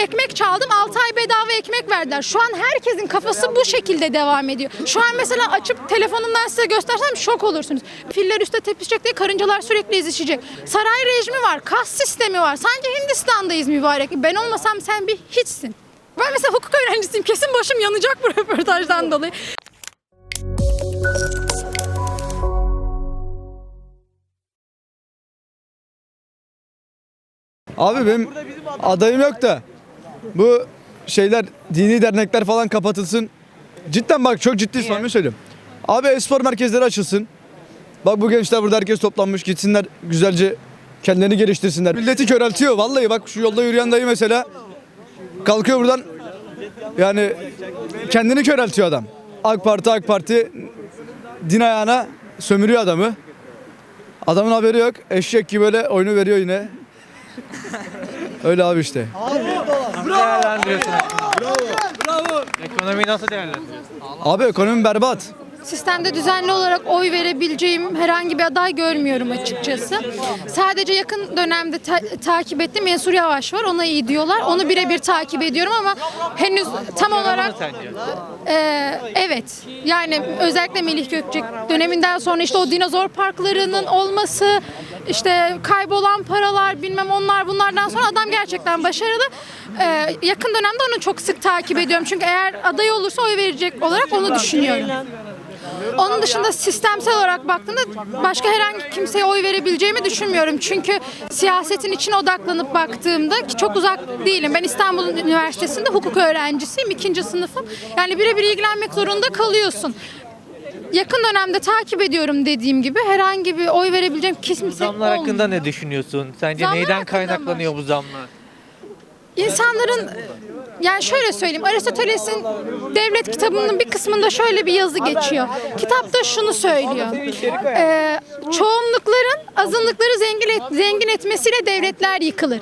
ekmek çaldım 6 ay bedava ekmek verdiler. Şu an herkesin kafası bu şekilde devam ediyor. Şu an mesela açıp telefonumdan size göstersem şok olursunuz. Filler üstte tepişecek diye karıncalar sürekli ezişecek. Saray rejimi var, kas sistemi var. Sanki Hindistan'dayız mübarek. Ben olmasam sen bir hiçsin. Ben mesela hukuk öğrencisiyim. Kesin başım yanacak bu röportajdan dolayı. Abi benim adayım yok da bu şeyler dini dernekler falan kapatılsın. Cidden bak çok ciddi samimi söylüyorum. Abi espor merkezleri açılsın. Bak bu gençler burada herkes toplanmış gitsinler güzelce kendilerini geliştirsinler. Milleti köreltiyor vallahi bak şu yolda yürüyen dayı mesela kalkıyor buradan yani kendini köreltiyor adam. AK Parti AK Parti din ayağına sömürüyor adamı. Adamın haberi yok. Eşek gibi böyle oyunu veriyor yine. Öyle abi işte. değerlendiriyorsun? Bravo. Ekonomiyi nasıl değerlendiriyorsun? Abi ekonomi berbat. Sistemde düzenli olarak oy verebileceğim herhangi bir aday görmüyorum açıkçası. Sadece yakın dönemde ta- takip ettiğim Mansur Yavaş var. Ona iyi diyorlar. Onu birebir takip ediyorum ama henüz tam olarak Ee, evet. Yani özellikle Melih Gökçek döneminden sonra işte o dinozor parklarının olması, işte kaybolan paralar bilmem onlar bunlardan sonra adam gerçekten başarılı. Ee, yakın dönemde onu çok sık takip ediyorum. Çünkü eğer aday olursa oy verecek olarak onu düşünüyorum. Onun dışında sistemsel olarak baktığımda başka herhangi kimseye oy verebileceğimi düşünmüyorum. Çünkü siyasetin içine odaklanıp baktığımda ki çok uzak değilim. Ben İstanbul Üniversitesi'nde hukuk öğrencisiyim. ikinci sınıfım. Yani birebir ilgilenmek zorunda kalıyorsun. Yakın dönemde takip ediyorum dediğim gibi herhangi bir oy verebileceğim kimse Zamlar hakkında ne düşünüyorsun? Sence Zamlar neyden hakkında mı? kaynaklanıyor bu zamlar? İnsanların yani şöyle söyleyeyim Aristoteles'in devlet kitabının bir kısmında şöyle bir yazı geçiyor. Kitapta şunu söylüyor. Ee, çoğunlukların azınlıkları zengin, et, zengin etmesiyle devletler yıkılır.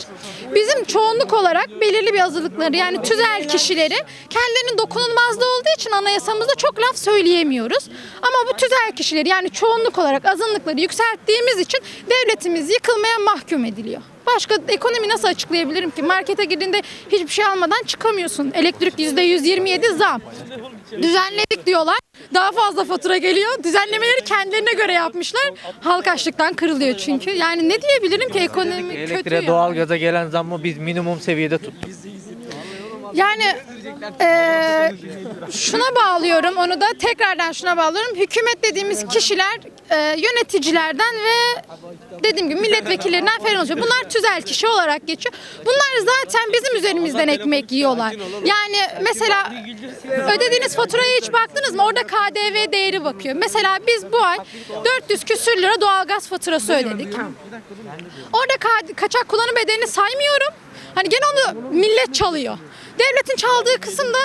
Bizim çoğunluk olarak belirli bir azınlıkları yani tüzel kişileri kendilerinin dokunulmazlığı olduğu için anayasamızda çok laf söyleyemiyoruz. Ama bu tüzel kişileri yani çoğunluk olarak azınlıkları yükselttiğimiz için devletimiz yıkılmaya mahkum ediliyor. Başka ekonomi nasıl açıklayabilirim ki? Markete girdiğinde hiçbir şey almadan çıkamıyorsun. Elektrik %127 zam. Düzenledik diyorlar. Daha fazla fatura geliyor. Düzenlemeleri kendilerine göre yapmışlar. Halk açlıktan kırılıyor çünkü. Yani ne diyebilirim ki ekonomi kötü Elektriğe, ya. doğalgaza gelen zammı biz minimum seviyede tuttuk. Yani eee, şuna bağlıyorum onu da tekrardan şuna bağlıyorum. Hükümet dediğimiz kişiler eee, yöneticilerden ve dediğim gibi milletvekillerinden falan oluşuyor. Bunlar tüzel kişi olarak geçiyor. Bunlar zaten bizim üzerimizden ekmek yiyorlar. Yani mesela ödediğiniz faturaya hiç baktınız mı? Orada KDV değeri bakıyor. Mesela biz bu ay 400 küsür lira doğalgaz faturası ödedik. Orada ka- kaçak kullanım bedelini saymıyorum. Hani gene onu millet çalıyor. Devletin çaldığı kısımda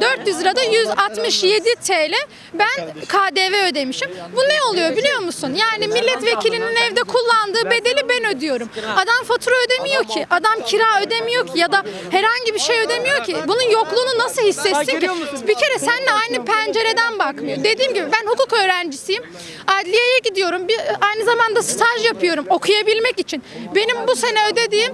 400 lirada 167 TL ben KDV ödemişim. Bu ne oluyor biliyor musun? Yani milletvekilinin evde kullandığı bedeli ben ödüyorum. Adam fatura ödemiyor ki. Adam kira ödemiyor ki ya da herhangi bir şey ödemiyor ki. Bunun yokluğunu nasıl hissetsin ki? Bir kere seninle aynı pencereden bakmıyor. Dediğim gibi ben hukuk öğrencisiyim. Adliyeye gidiyorum. Bir, aynı zamanda staj yapıyorum okuyabilmek için. Benim bu sene ödediğim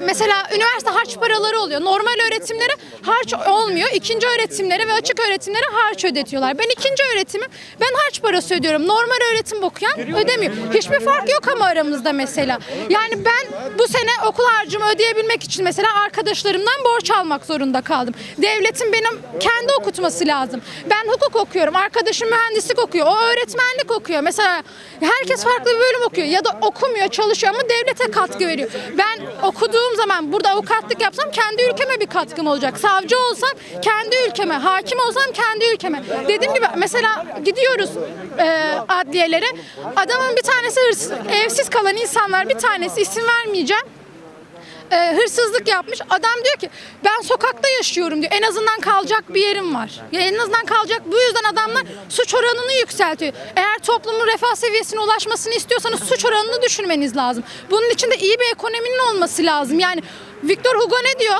mesela üniversite harç paraları oluyor. Normal öğretimlere harç olmuyor. İkinci öğretimlere ve açık öğretimlere harç ödetiyorlar. Ben ikinci öğretimim. Ben harç parası ödüyorum. Normal öğretim okuyan ödemiyor. Hiçbir fark yok ama aramızda mesela. Yani ben bu sene okul harcımı ödeyebilmek için mesela arkadaşlarımdan borç almak zorunda kaldım. Devletin benim kendi okutması lazım. Ben hukuk okuyorum. Arkadaşım mühendislik okuyor. O öğretmenlik okuyor. Mesela herkes farklı bir bölüm okuyor ya da okumuyor, çalışıyor ama devlete katkı veriyor. Ben okuduğum zaman burada avukatlık yapsam kendi ülkeme bir katkım olacak. Savcı olsam kendi ülkeme, hakim olsam kendi ülkeme. Dediğim gibi mesela gidiyoruz e, adliyelere. Adamın bir tanesi hırsız, evsiz kalan insanlar bir tanesi isim vermeyeceğim e, hırsızlık yapmış. Adam diyor ki ben sokakta yaşıyorum diyor. En azından kalacak bir yerim var. Ya en azından kalacak. Bu yüzden adamlar suç oranını yükseltiyor. Eğer toplumun refah seviyesine ulaşmasını istiyorsanız suç oranını düşürmeniz lazım. Bunun için de iyi bir ekonominin olması lazım. Yani Victor Hugo ne diyor?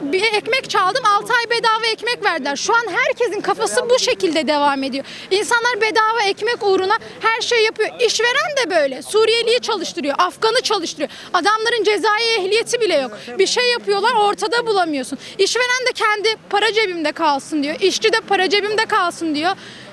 Bir ekmek çaldım 6 ay bedava ekmek verdiler. Şu an herkesin kafası bu şekilde devam ediyor. İnsanlar bedava ekmek uğruna her şey yapıyor. İşveren de böyle. Suriyeliyi çalıştırıyor, Afganı çalıştırıyor. Adamların cezai ehliyeti bile yok. Bir şey yapıyorlar ortada bulamıyorsun. İşveren de kendi para cebimde kalsın diyor. İşçi de para cebimde kalsın diyor.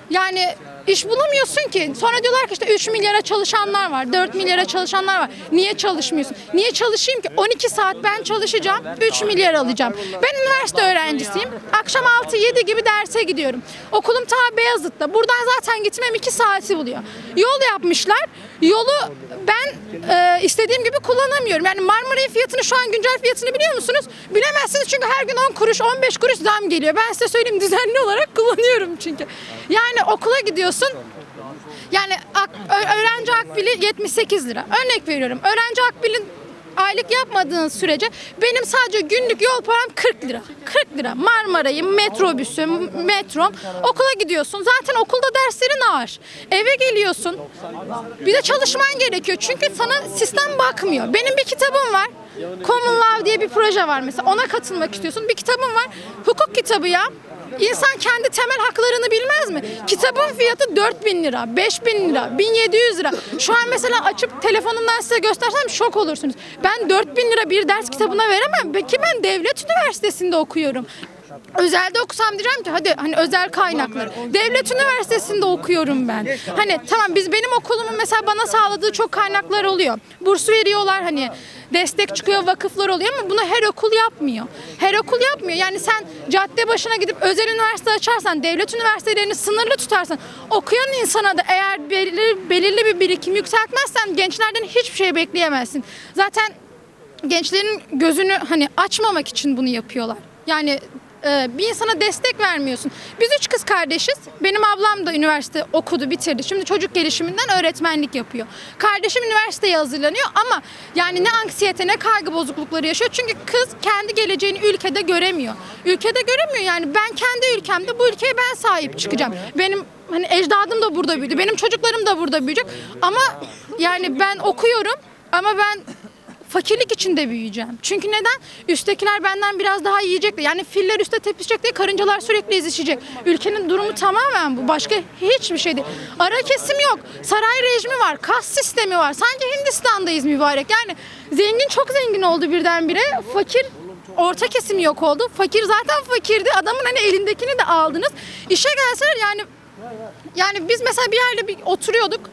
Yani iş bulamıyorsun ki. Sonra diyorlar ki işte 3 milyara çalışanlar var, 4 milyara çalışanlar var. Niye çalışmıyorsun? Niye çalışayım ki? 12 saat ben çalışacağım, 3 milyar alacağım. Ben üniversite öğrencisiyim. Akşam 6-7 gibi derse gidiyorum. Okulum ta Beyazıt'ta. Buradan zaten gitmem 2 saati buluyor. Yol yapmışlar. Yolu ben e, istediğim gibi kullanamıyorum. Yani Marmara'nın fiyatını şu an güncel fiyatını biliyor musunuz? Bilemezsiniz çünkü her gün 10 kuruş 15 kuruş zam geliyor. Ben size söyleyeyim düzenli olarak kullanıyorum çünkü. Yani okula gidiyorsun yani öğrenci akbili 78 lira. Örnek veriyorum. Öğrenci akbilin aylık yapmadığın sürece benim sadece günlük yol param 40 lira. 40 lira. Marmaray'ım, metrobüsüm, metrom. Okula gidiyorsun. Zaten okulda derslerin ağır. Eve geliyorsun. Bir de çalışman gerekiyor. Çünkü sana sistem bakmıyor. Benim bir kitabım var. Common Law diye bir proje var mesela. Ona katılmak istiyorsun. Bir kitabım var. Hukuk kitabı ya. İnsan kendi temel haklarını bilmez mi? Kitabın fiyatı 4000 lira, 5000 lira, 1700 lira. Şu an mesela açıp telefonumdan size göstersem şok olursunuz. Ben 4000 lira bir ders kitabına veremem. Peki ben devlet üniversitesinde okuyorum. Özelde okusam diyeceğim ki hadi hani özel kaynaklar. Devlet üniversitesinde okuyorum ben. Hani tamam biz benim okulumun mesela bana sağladığı çok kaynaklar oluyor. Burs veriyorlar hani destek çıkıyor vakıflar oluyor ama bunu her okul yapmıyor. Her okul yapmıyor. Yani sen cadde başına gidip özel üniversite açarsan, devlet üniversitelerini sınırlı tutarsan, okuyan insana da eğer belirli, belirli bir birikim yükseltmezsen gençlerden hiçbir şey bekleyemezsin. Zaten gençlerin gözünü hani açmamak için bunu yapıyorlar. Yani bir insana destek vermiyorsun. Biz üç kız kardeşiz. Benim ablam da üniversite okudu, bitirdi. Şimdi çocuk gelişiminden öğretmenlik yapıyor. Kardeşim üniversiteye hazırlanıyor ama yani ne anksiyete ne kaygı bozuklukları yaşıyor. Çünkü kız kendi geleceğini ülkede göremiyor. Ülkede göremiyor yani ben kendi ülkemde bu ülkeye ben sahip çıkacağım. Benim hani ecdadım da burada büyüdü. Benim çocuklarım da burada büyüyecek. Ama yani ben okuyorum ama ben fakirlik içinde büyüyeceğim. Çünkü neden? Üsttekiler benden biraz daha yiyecek. Yani filler üstte tepişecek diye karıncalar sürekli ezişecek. Ülkenin durumu tamamen bu. Başka hiçbir şey değil. Ara kesim yok. Saray rejimi var. Kas sistemi var. Sanki Hindistan'dayız mübarek. Yani zengin çok zengin oldu birdenbire. Fakir orta kesim yok oldu. Fakir zaten fakirdi. Adamın hani elindekini de aldınız. İşe gelseler yani yani biz mesela bir yerle bir oturuyorduk.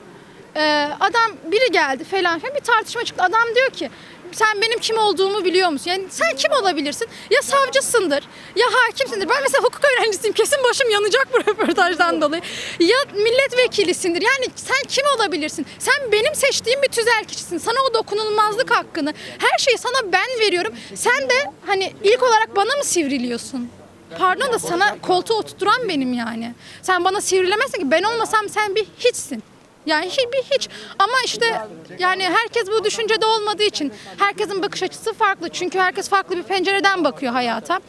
Ee, adam biri geldi falan filan bir tartışma çıktı. Adam diyor ki sen benim kim olduğumu biliyor musun? Yani sen kim olabilirsin? Ya savcısındır ya hakimsindir. Ben mesela hukuk öğrencisiyim. Kesin başım yanacak bu röportajdan dolayı. Ya milletvekilisindir. Yani sen kim olabilirsin? Sen benim seçtiğim bir tüzel kişisin. Sana o dokunulmazlık hakkını, her şeyi sana ben veriyorum. Sen de hani ilk olarak bana mı sivriliyorsun? Pardon da sana koltuğa oturtturan benim yani. Sen bana sivrilemezsin ki ben olmasam sen bir hiçsin. Yani hiç, hiç. Ama işte yani herkes bu düşüncede olmadığı için herkesin bakış açısı farklı. Çünkü herkes farklı bir pencereden bakıyor hayata.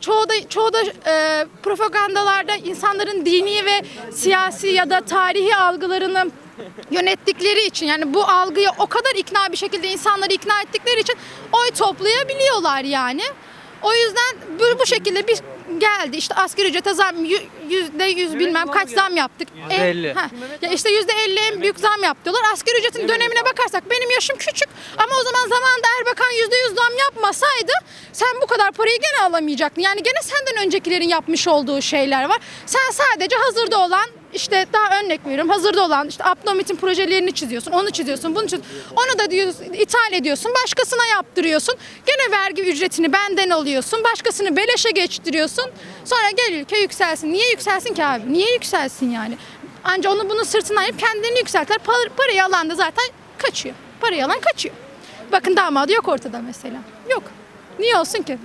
Çoğu da, çoğu da e, propagandalarda insanların dini ve siyasi ya da tarihi algılarını yönettikleri için yani bu algıya o kadar ikna bir şekilde insanları ikna ettikleri için oy toplayabiliyorlar yani. O yüzden bu, bu şekilde bir geldi işte asgari ücrete zam yü- yüzde yüz bilmem kaç zam yaptık. Yüzde En- elli. ha, ya işte yüzde elli en büyük zam yaptılar. Asgari ücretin dönemine bakarsak benim yaşım küçük ama o zaman zamanında Erbakan yüzde yüz zam yapmasaydı sen bu kadar parayı gene alamayacaktın. Yani gene senden öncekilerin yapmış olduğu şeyler var. Sen sadece hazırda olan işte daha örnek veriyorum. Hazırda olan işte Abdomit'in projelerini çiziyorsun. Onu çiziyorsun. Bunu çiziyorsun. Onu da diyorsun, ithal ediyorsun. Başkasına yaptırıyorsun. Gene vergi ücretini benden alıyorsun. Başkasını beleşe geçtiriyorsun. Sonra gel ülke yükselsin. Niye yükselsin ki abi? Niye yükselsin yani? Anca onu bunu sırtına yiyip kendilerini yükseltler. Par- parayı alan da zaten kaçıyor. Parayı alan kaçıyor. Bakın damadı yok ortada mesela. Yok. Niye olsun ki?